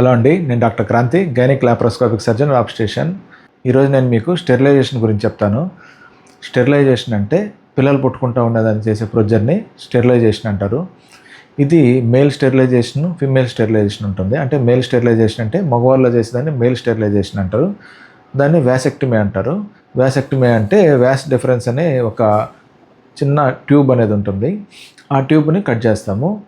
Hello అండి నేను doctor Kranthi gynaec laparoscopic surgeon of station. ఈరోజు నేను మీకు స్టెరిలైజేషన్ గురించి చెప్తాను. స్టెరిలైజేషన్ అంటే పిల్లలు పుట్టుకుంటూ ఉండేదాన్ని చేసే ప్రొజర్ని స్టెరిలైజేషన్ అంటారు. ఇది మేల్ స్టెరిలైజేషన్ ఫిమేల్ స్టెరిలైజేషన్ ఉంటుంది. అంటే మేల్ స్టెరిలైజేషన్ అంటే మగవాళ్ళలో చేసేదాన్ని మేల్ స్టెరిలైజేషన్ అంటారు. దాన్ని వ్యాసెక్టమీ అంటారు. వ్యాసెక్టమీ అంటే వ్యాస్ డిఫరెన్స్ అనే ఒక చిన్న ట్యూబ్ అనేది ఉంటుంది. ఆ ట్యూబ్ని కట్ చేస్తాము.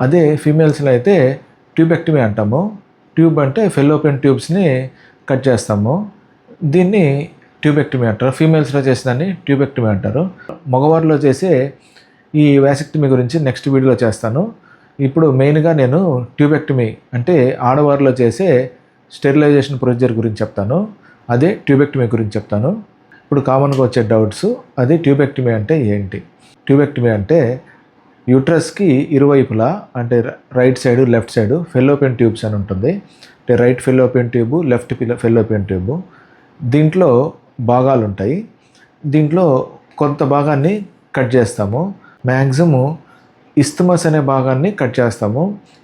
అదే ఫీమేల్స్లో అయితే ట్యూబెక్టమీ అంటాము. ట్యూబ్ అంటే ఫెల్లోపియన్ ట్యూబ్స్ని కట్ చేస్తాము. దీన్ని ట్యూబెక్టమీ అంటారు. ఫీమేల్స్లో చేసేదాన్ని ట్యూబెక్టమీ అంటారు. మగవారిలో చేసే ఈ వ్యాసెక్టమీ గురించి నెక్స్ట్ వీడియోలో చేస్తాను. ఇప్పుడు మెయిన్గా నేను ట్యూబెక్టమీ అంటే ఆడవారిలో చేసే స్టెరిలైజేషన్ ప్రొసీజర్ గురించి చెప్తాను. అదే ట్యూబెక్టమీ గురించి చెప్తాను. ఇప్పుడు కామన్గా వచ్చే డౌట్స్ అది ట్యూబెక్టమీ అంటే ఏంటి? ట్యూబెక్టమీ అంటే యూట్రస్కి ఇరువైపులా అంటే right side left side fallopian tubes అని ఉంటుంది. అంటే right fallopian tube left fallopian tube. దీంట్లో భాగాలు ఉంటాయి దీంట్లో కొంత భాగాన్ని కట్ చేస్తాము. మ్యాక్సిమం ఇస్తమస్ అనే భాగాన్ని కట్ చేస్తాము.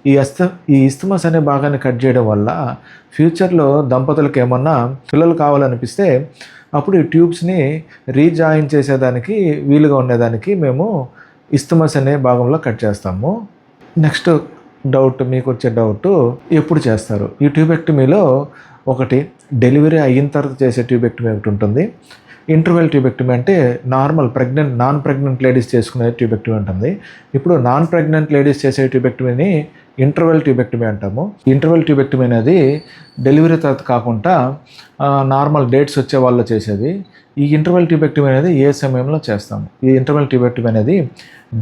ఈ అస్త ఈ ఇస్తమస్ అనే భాగాన్ని కట్ చేయడం వల్ల ఫ్యూచర్లో దంపతులకు ఏమన్నా పిల్లలు కావాలనిపిస్తే అప్పుడు ఈ ట్యూబ్స్ని రీజాయిన్ చేసేదానికి వీలుగా ఉండేదానికి మేము ఇస్తమస్ అనే భాగంలో కట్ చేస్తాము. నెక్స్ట్ డౌట్ మీకు వచ్చే డౌట్ ఎప్పుడు చేస్తారు? ఈ ట్యూబెక్టమీలో ఒకటి డెలివరీ అయిన తర్వాత చేసే ట్యూబెక్టమీ ఒకటి ఉంటుంది. ఇంటర్వెల్ ట్యూబెక్టమీ అంటే normal pregnant non pregnant ladies చేసుకునే ట్యూబెక్టమీ ఉంటుంది ఇప్పుడు నాన్ ప్రెగ్నెంట్ లేడీస్ చేసే ట్యూబెక్టమీని ఇంటర్వెల్ ట్యూబెక్టమీ అంటాము. ఇంటర్వెల్ ట్యూబెక్టమీ అనేది డెలివరీ తర్వాత కాకుండా నార్మల్ డేట్స్ వచ్చే వాళ్ళు చేసేది. ఈ ఇంటర్వెల్ ట్యూబెక్టమీ అనేది ఏ సమయంలో చేస్తాము? ఈ ఇంటర్వెల్ ట్యూబెక్టమీ అనేది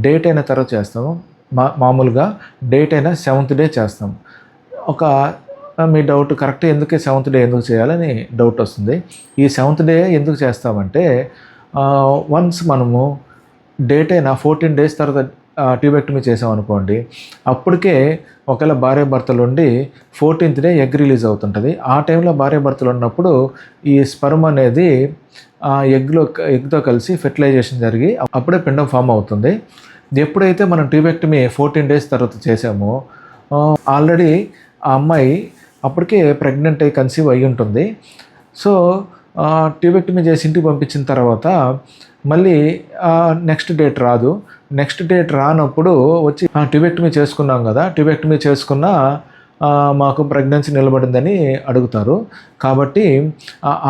డేట్ అయిన తర్వాత చేస్తాము. మా మామూలుగా డేట్ అయిన సెవెంత్ డే చేస్తాము. ఒక మీ డౌట్ కరెక్ట్ ఎందుకే సెవెంత్ డే ఎందుకు చేయాలని డౌట్ వస్తుంది. ఈ సెవెంత్ డే ఎందుకు చేస్తామంటే వన్స్ మనము డేట్ అయినా ఫోర్టీన్ డేస్ తర్వాత ట్యూబెక్టమీ చేసామనుకోండి అప్పటికే ఒకవేళ భార్య భర్తలు ఉండి ఫోర్టీన్త్ డే ఎగ్ రిలీజ్ అవుతుంటుంది. ఆ టైంలో భార్య భర్తలు ఉన్నప్పుడు ఈ స్పర్మ్ అనేది ఎగ్లో ఎగ్తో కలిసి ఫెర్టిలైజేషన్ జరిగి అప్పుడే పిండం ఫామ్ అవుతుంది. ఎప్పుడైతే మనం ట్యూబెక్టమీ ఫోర్టీన్ డేస్ తర్వాత చేసామో ఆల్రెడీ ఆ అమ్మాయి అప్పటికే ప్రెగ్నెంట్ అయ్యి కన్సీవ్ అయి ఉంటుంది. సో ట్యూబెక్టమీ చేసి ఇంటికి పంపించిన తర్వాత మళ్ళీ నెక్స్ట్ డేట్ రాదు. నెక్స్ట్ డేట్ రానప్పుడు వచ్చి ట్యూబెక్టమీ చేసుకున్నాం కదా ట్యూబెక్టమీ చేసుకున్న మాకు ప్రెగ్నెన్సీ నిలబడిందని అడుగుతారు. కాబట్టి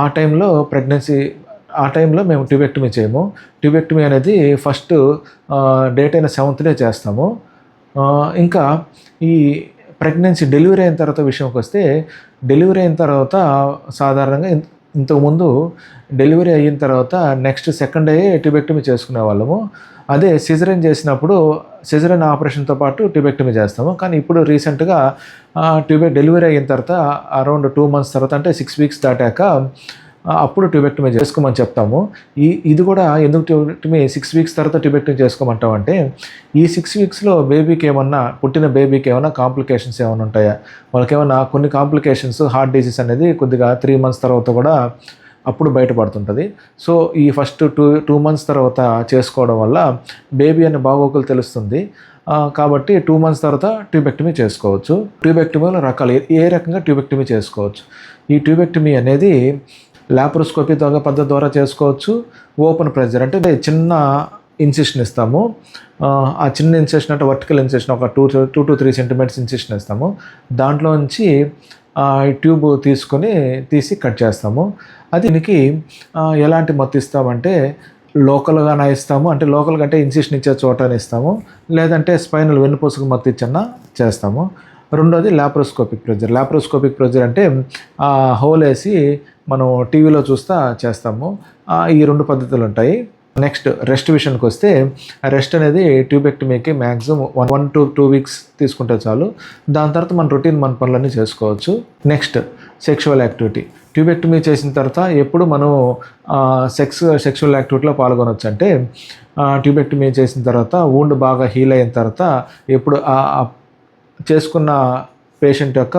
ఆ టైంలో ప్రెగ్నెన్సీ ఆ టైంలో మేము ట్యూబెక్టమీ చేయము. ట్యూబెక్టమీ అనేది ఫస్ట్ డేట్ అయిన సెవెంత్డే చేస్తాము. ఇంకా ఈ ప్రెగ్నెన్సీ డెలివరీ అయిన తర్వాత విషయంకి వస్తే డెలివరీ అయిన తర్వాత సాధారణంగా ఇంతకుముందు డెలివరీ అయిన తర్వాత నెక్స్ట్ సెకండ్ డే ట్యూబెక్టమీ చేసుకునే వాళ్ళము అదే సిజరన్ చేసినప్పుడు సిజరన్ ఆపరేషన్తో పాటు ట్యూబెక్టమీ చేస్తాము. కానీ ఇప్పుడు రీసెంట్గా ట్యూబెక్ డెలివరీ అయిన తర్వాత అరౌండ్ టూ మంత్స్ తర్వాత అంటే సిక్స్ వీక్స్ దాటాక అప్పుడు ట్యూబెక్టమీ చేసుకోమని చెప్తాము. ఈ ఇది కూడా ఎందుకు ట్యూబెక్టమీ సిక్స్ వీక్స్ తర్వాత ట్యూబెక్టమీ చేసుకోమంటామంటే ఈ సిక్స్ వీక్స్లో బేబీకి ఏమన్నా పుట్టిన బేబీకి ఏమైనా కాంప్లికేషన్స్ ఏమైనా ఉంటాయా? వాళ్ళకి ఏమైనా కొన్ని కాంప్లికేషన్స్ హార్ట్ డిసీజ్ అనేది కొద్దిగా త్రీ మంత్స్ తర్వాత కూడా అప్పుడు బయటపడుతుంటుంది. సో ఈ ఫస్ట్ టూ టూ మంత్స్ తర్వాత చేసుకోవడం వల్ల బేబీ అనే బాగోగులు తెలుస్తుంది. కాబట్టి టూ మంత్స్ తర్వాత ట్యూబెక్టమీ చేసుకోవచ్చు. ట్యూబెక్టమీలో రకాలు ఏ రకంగా ట్యూబెక్టమీ చేసుకోవచ్చు? ఈ ట్యూబెక్టమీ అనేది లాప్రోస్కోపీ ద్వారా పద్ధతి ద్వారా చేసుకోవచ్చు. ఓపెన్ ప్రెజర్ అంటే చిన్న ఇన్సిషన్ ఇస్తాము. ఆ చిన్న ఇన్సెషన్ అంటే వర్టికల్ ఇన్సెషన్ ఒక two two to three centimetres incision ఇస్తాము. దాంట్లోంచి ట్యూబ్ తీసుకొని తీసి కట్ చేస్తాము. అది దీనికి ఎలాంటి మత్తు ఇస్తామంటే లోకల్గానే ఇస్తాము. అంటే లోకల్గా అంటే ఇన్సిషన్ ఇచ్చే చోటనే ఇస్తాము. లేదంటే స్పైనల్ వెన్నుపూసకు మత్తు ఇచ్చన్నా చేస్తాము. రెండోది లాప్రోస్కోపిక్ ప్రెజర్ లాప్రోస్కోపిక్ ప్రొజర్ అంటే హోల్ వేసి మనం టీవీలో చూస్తా చేస్తాము. ఈ రెండు పద్ధతులు ఉంటాయి. నెక్స్ట్ రెస్ట్ విషయానికి వస్తే రెస్ట్ అనేది ట్యూబెక్టమీకి maximum one one to two weeks తీసుకుంటే చాలు. దాని తర్వాత మన రొటీన్ మన పనులన్నీ చేసుకోవచ్చు. నెక్స్ట్ సెక్షువల్ యాక్టివిటీ ట్యూబెక్టమీ చేసిన తర్వాత ఎప్పుడు మనం సెక్స్ సెక్షువల్ యాక్టివిటీలో పాల్గొనవచ్చు అంటే ట్యూబెక్టమీ చేసిన తర్వాత ఊండ్ బాగా హీల్ అయిన తర్వాత ఎప్పుడు చేసుకున్న పేషెంట్ యొక్క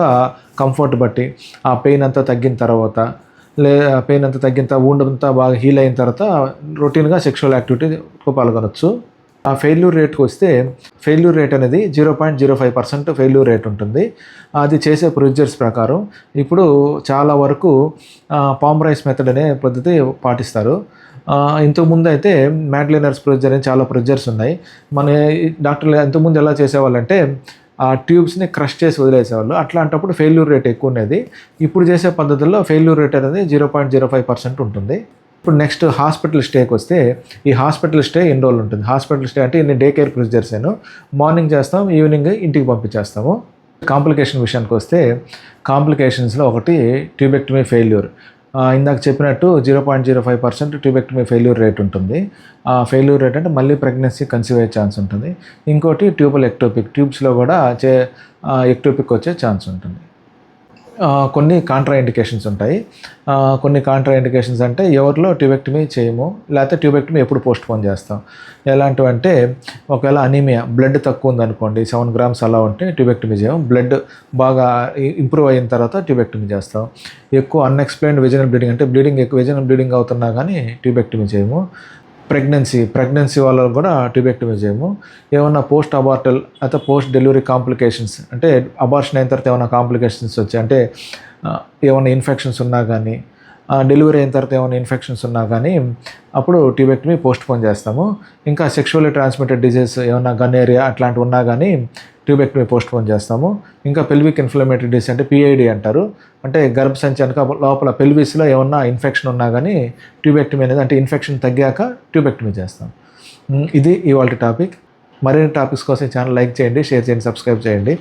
కంఫర్ట్ బట్టి ఆ పెయిన్ అంతా తగ్గిన తర్వాత లే పెయిన్ అంతా తగ్గిన తర్వాత అంతా బాగా హీల్ అయిన తర్వాత రొటీన్గా సెక్షువల్ యాక్టివిటీకు పాల్గొనవచ్చు ఆ ఫెయిల్యూర్ రేట్కి వస్తే ఫెయిల్యూర్ రేట్ అనేది zero point zero five percent failure rate ఉంటుంది. అది చేసే ప్రొసీజర్స్ ప్రకారం ఇప్పుడు చాలా వరకు పామ్ రైస్ మెథడ్ అనే పద్ధతి పాటిస్తారు. ఇంతకుముందు అయితే మ్యాట్లినర్స్ ప్రొసీజర్ అని చాలా ప్రొసీజర్స్ ఉన్నాయి. మన డాక్టర్లు ఇంతకుముందు ఎలా చేసేవాళ్ళంటే ఆ ట్యూబ్స్ని క్రష్ చేసి వదిలేసేవాళ్ళు. అట్లాంటప్పుడు ఫెయిల్యూర్ రేట్ ఎక్కువ ఉండేది ఇప్పుడు చేసే పద్ధతుల్లో ఫెయిల్యూర్ రేట్ అనేది zero point zero five percent ఉంటుంది. ఇప్పుడు నెక్స్ట్ హాస్పిటల్ స్టేకి వస్తే ఈ హాస్పిటల్ స్టే ఎన్ని రోజులు ఉంటుంది? హాస్పిటల్ స్టే అంటే ఇన్ని డే కేర్ ప్రొసీజర్స్ ఏను? మార్నింగ్ చేస్తాం ఈవినింగ్ ఇంటికి పంపించేస్తాము. కాంప్లికేషన్ విషయానికి వస్తే కాంప్లికేషన్స్లో ఒకటి ట్యూబెక్టమీ ఫెయిల్యూర్. ఇందాక చెప్పినట్టు zero point zero five percent tubectomy failure rate ఉంటుంది. ఆ ఫెయిల్యూర్ రేట్ అంటే మళ్ళీ ప్రెగ్నెన్సీ కన్సీవ్ అయ్యే ఛాన్స్ ఉంటుంది. ఇంకోటి ట్యూబల్ ఎక్టోపిక్ ట్యూబ్స్లో కూడా చే ఎక్టోపిక్ వచ్చే ఛాన్స్ ఉంటుంది. కొన్ని కాంట్రా ఇండికేషన్స్ ఉంటాయి కొన్ని కాంట్రా ఇండికేషన్స్ అంటే ఎవరిలో ట్యూబెక్టమీ చేయము లేకపోతే ట్యూబెక్టమీ ఎప్పుడు పోస్ట్ పోన్ చేస్తాం. ఎలాంటివంటే ఒకవేళ అనీమియా బ్లడ్ తక్కువ ఉందనుకోండి సెవెన్ గ్రామ్స్ అలా ఉంటే ట్యూబెక్టమీ చేయము. బ్లడ్ బాగా ఇంప్రూవ్ అయిన తర్వాత ట్యూబెక్టమీ చేస్తాం. ఎక్కువ అన్ఎక్స్ప్లెయిన్డ్ విజనల్ బ్లీడింగ్ అంటే బ్లీడింగ్ ఎక్కువ విజనల్ బ్లీడింగ్ అవుతున్నా కానీ ట్యూబెక్టమీ చేయము. ప్రెగ్నెన్సీ ప్రెగ్నెన్సీ వాళ్ళకు కూడా ట్యూబెక్టమీ చేయము ఏమన్నా పోస్ట్ అబార్టల్ అయితే పోస్ట్ డెలివరీ కాంప్లికేషన్స్ అంటే అబార్షన్ అయిన తర్వాత ఏమైనా కాంప్లికేషన్స్ వచ్చాయి? అంటే ఏమైనా ఇన్ఫెక్షన్స్ ఉన్నా కానీ డెలివరీ అయిన తర్వాత ఏమైనా ఇన్ఫెక్షన్స్ ఉన్నా కానీ అప్పుడు ట్యూబెక్టమీ పోస్ట్ పోన్ చేస్తాము. ఇంకా సెక్షువల్లీ ట్రాన్స్మిటెడ్ డిజీజ్ ఏమైనా గన్నేరియా అట్లాంటివి ఉన్నా కానీ ట్యూబెక్టమీ పోస్ట్ పోన్ చేస్తాము. ఇంకా పెల్విక్ ఇన్ఫ్లమేటరీ డిసీజ్ అంటే పిఐడి అంటారు. అంటే గర్భసంచి వెనక లోపల పెల్విస్లో ఏమన్నా ఇన్ఫెక్షన్ ఉన్నా కానీ ట్యూబెక్టమీ అనేది అంటే ఇన్ఫెక్షన్ తగ్గాక ట్యూబెక్టమీ చేస్తాం. ఇది ఇవాళ టాపిక్ మరిన్ని టాపిక్స్ కోసం ఛానల్ లైక్ చేయండి షేర్ చేయండి సబ్స్క్రైబ్ చేయండి.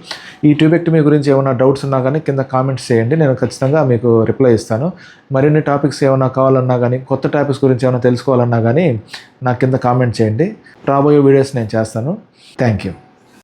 ఈ ట్యూబెక్టమీ గురించి ఏమైనా డౌట్స్ ఉన్నా కానీ కింద కామెంట్స్ చేయండి నేను ఖచ్చితంగా మీకు రిప్లై ఇస్తాను. మరిన్ని టాపిక్స్ ఏమైనా కావాలన్నా కానీ కొత్త టాపిక్స్ గురించి ఏమైనా తెలుసుకోవాలన్నా కానీ నా కింద కామెంట్ చేయండి. రాబోయే వీడియోస్ నేను చేస్తాను. Thank you